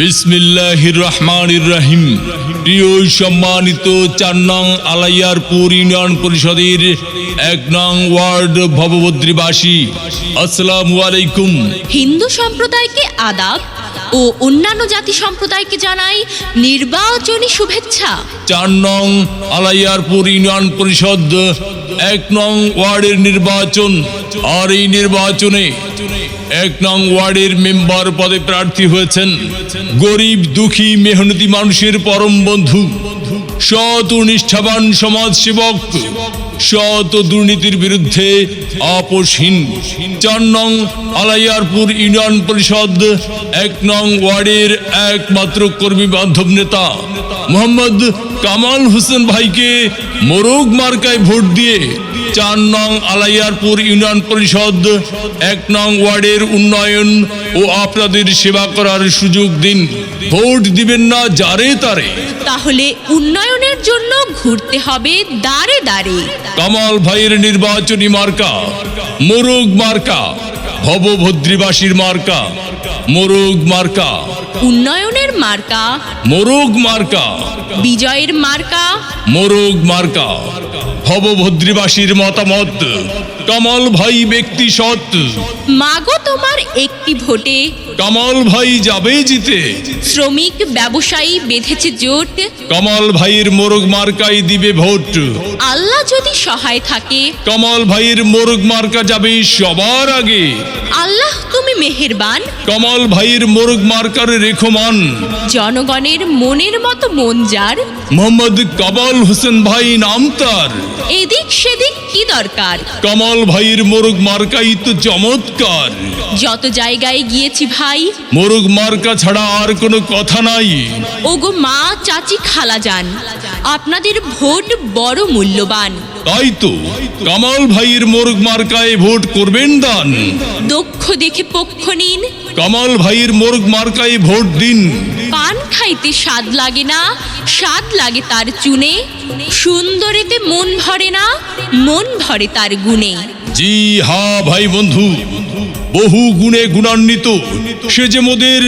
বিসমিল্লাহির রহমানির রহিম প্রিয় সম্মানিত চার নং আলাইয়ারপুর ইউনিয়ন পরিষদের এক নং ওয়ার্ড ভবভদ্রীবাসী আসসালামু আলাইকুম। হিন্দু সম্প্রদায়কে আদাব ও অন্যান্য জাতি সম্প্রদায়কে জানাই নির্বাচনী শুভেচ্ছা। চার নং আলাইয়ারপুর ইউনিয়ন পরিষদ এক নং ওয়ার্ডের নির্বাচন। আর এই নির্বাচনে এক নং ওয়ার্ডের মেম্বার পদে প্রার্থী হয়েছেন গরিব, দুঃখী, মেহনতি মানুষের পরম বন্ধু, সৎ ও নিষ্ঠাবান সমাজ সেবক সৎ দুর্নীতির বিরুদ্ধে আপোষহীন। চার নং আলাইয়ারপুর ইউনিয়ন পরিষদ, এক নং ওয়ার্ডের একমাত্র কর্মী বান্ধব নেতা মোহাম্মদ কামাল হোসেন ভাইকে মোরগ মার্কায় ভোট দিয়ে চার নং আলাইয়ারপুর ইউনিয়ন পরিষদ, এক নং ওয়ার্ডের উন্নয়ন ও আপনাদের সেবা করার সুযোগ দিন। ভোট দিবেন না যারে তারে। তাহলে উন্নয়নের জন্য ঘুরতে হবে দাঁড়ে দাঁড়ে কামাল ভাইয়ের নির্বাচনী মার্কা মোরগ মার্কা ভবভদ্রীবাসীর মার্কা মোরগ মার্কা। উন্নয়নের মার্কা মোরগ মার্কা। বিজয়ের মার্কা। মোরগ মার্কা। ভবভদ্রীবাসীর মতামত কমল ভাই ব্যক্তি সৎ। মাগো তোমার একটি ভোটে। কমল ভাই যাবে জিতে। শ্রমিক ব্যবসায়ী বেঁধেছে জোট। কমল ভাইয়ের মোরগ মার্কাই দিবে ভোট। আল্লাহ যদি সহায় থাকে। কমল ভাইয়ের মোরগ মার্কা যাবে সবার আগে। আল্লাহ তুমি মেহেরবান। কামাল ভাইয়ের মোরগ মার্কার রেখমান। জনগণের মনের মতো মন যার। মোহাম্মদ কামাল হোসেন ভাই নাম তার। এদিক সেদিক কি দরকার? কামাল ভাইয়ের মোরগ মার্কাই তো চমৎকার। যত জায়গায় গিয়েছি ভাই মোরগ মার্কা ছাড়া আর কোনো কথা নাই। ওগো মা চাচি খালা যান আপনাদের ভোট বড় মূল্যবান। তাই তো কামাল ভাইয়ের মোরগ মার্কায় ভোট করবেন দান। দক্ষ দেখে পক্ষ নিন। কামাল ভাইয়ের মোরগ মার্কায় ভোট দিন। পান খাইতে স্বাদ লাগে না স্বাদ লাগে তার চুনে। সুন্দরেতে মন ভরে না মন ভরে তার গুণে। জি হা ভাই বন্ধু বহু গুণে গুণান্বিত। সে যে মোদের